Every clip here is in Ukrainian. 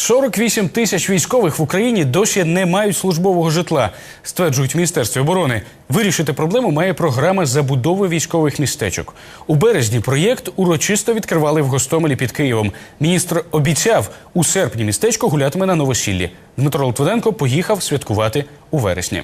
48 тисяч військових в Україні досі не мають службового житла, стверджують Міністерстві оборони. Вирішити проблему має програма забудови військових містечок. У березні проєкт урочисто відкривали в Гостомелі під Києвом. Міністр обіцяв, у серпні містечко гулятиме на новосіллі. Дмитро Литвиненко поїхав святкувати у вересні.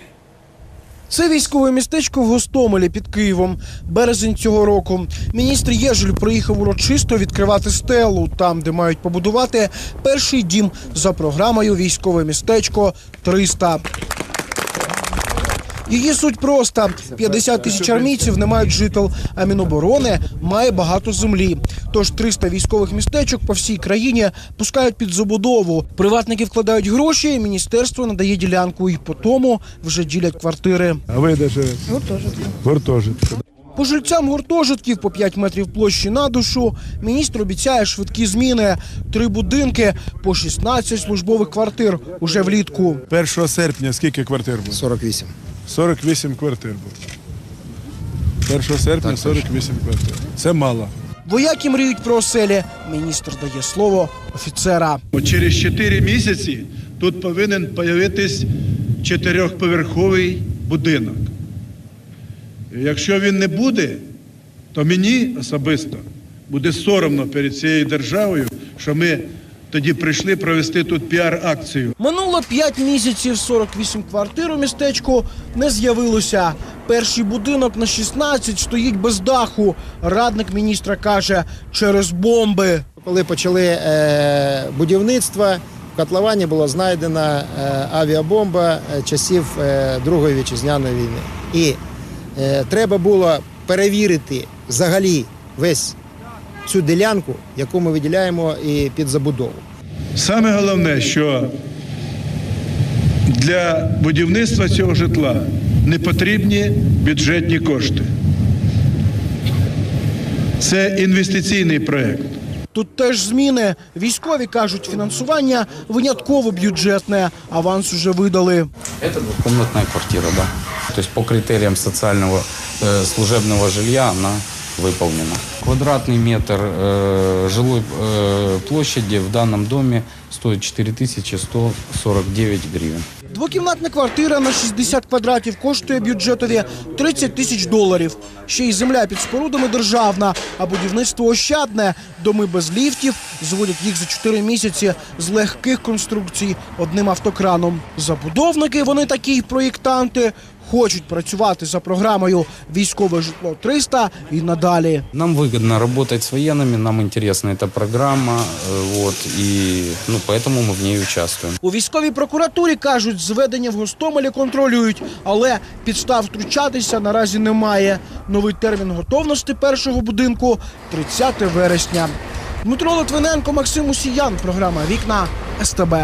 Це військове містечко в Гостомелі під Києвом. Березень цього року. Міністр Єжель приїхав урочисто відкривати стелу, там, де мають побудувати перший дім за програмою Військове містечко 300. Її суть проста: 50 тисяч армійців не мають жител, а Міноборони має багато землі. Тож 300 військових містечок по всій країні пускають під забудову. Приватники вкладають гроші, міністерство надає ділянку, і по тому вже ділять квартири. А ви де живете? Гуртожитку. Гуртожитку. По жильцям гуртожитків по 5 метрів площі на душу міністр обіцяє швидкі зміни. Три будинки по 16 службових квартир уже влітку. 1 серпня скільки квартир було? 48. 48 квартир було. 1 серпня 48 квартир. Це мало. Вояки мріють про оселі. Міністр дає слово офіцера. Через 4 місяці тут повинен появитись чотирьохповерховий будинок. Якщо він не буде, то мені особисто буде соромно перед цією державою, що ми тоді прийшли провести тут піар-акцію. Минуло 5 місяців, 48 квартир у містечку не з'явилося. Перший будинок на 16 стоїть без даху. Радник міністра каже, через бомби. Коли почали е, будівництво, в котловані була знайдена е, авіабомба е, часів е, Другої вітчизняної війни. І треба було перевірити взагалі весь цю ділянку, яку ми виділяємо і під забудову. Саме головне, що для будівництва цього житла не потрібні бюджетні кошти. Це інвестиційний проєкт. Тут теж зміни. Військові кажуть, фінансування винятково бюджетне. Аванс уже видали. Это двухкомнатная квартира, да. То есть по критериям социального э, служебного жилья она выполнена. Квадратный метр э, жилой э, площади в данном доме стоит 4149 гривен. Двокімнатна квартира на 60 квадратів коштує бюджетові 30 тисяч доларів. Ще й земля під спорудами державна, а будівництво ощадне. Доми без ліфтів зводять їх за 4 місяці з легких конструкцій одним автокраном. Забудовники, вони такі й проєктанти, хочуть працювати за програмою Військове житло 300 і надалі. Нам выгодно работать с военными, нам интересна эта программа, э, вот, и ну, поэтому мы в ней участвуем. У військовій прокуратурі кажуть, зведення в Гостомелі контролюють, але підстав втручатися наразі немає. Новий термін готовності першого будинку 30 вересня. Дмитро Литвиненко, Максим Усіян. Програма Вікна СТБ.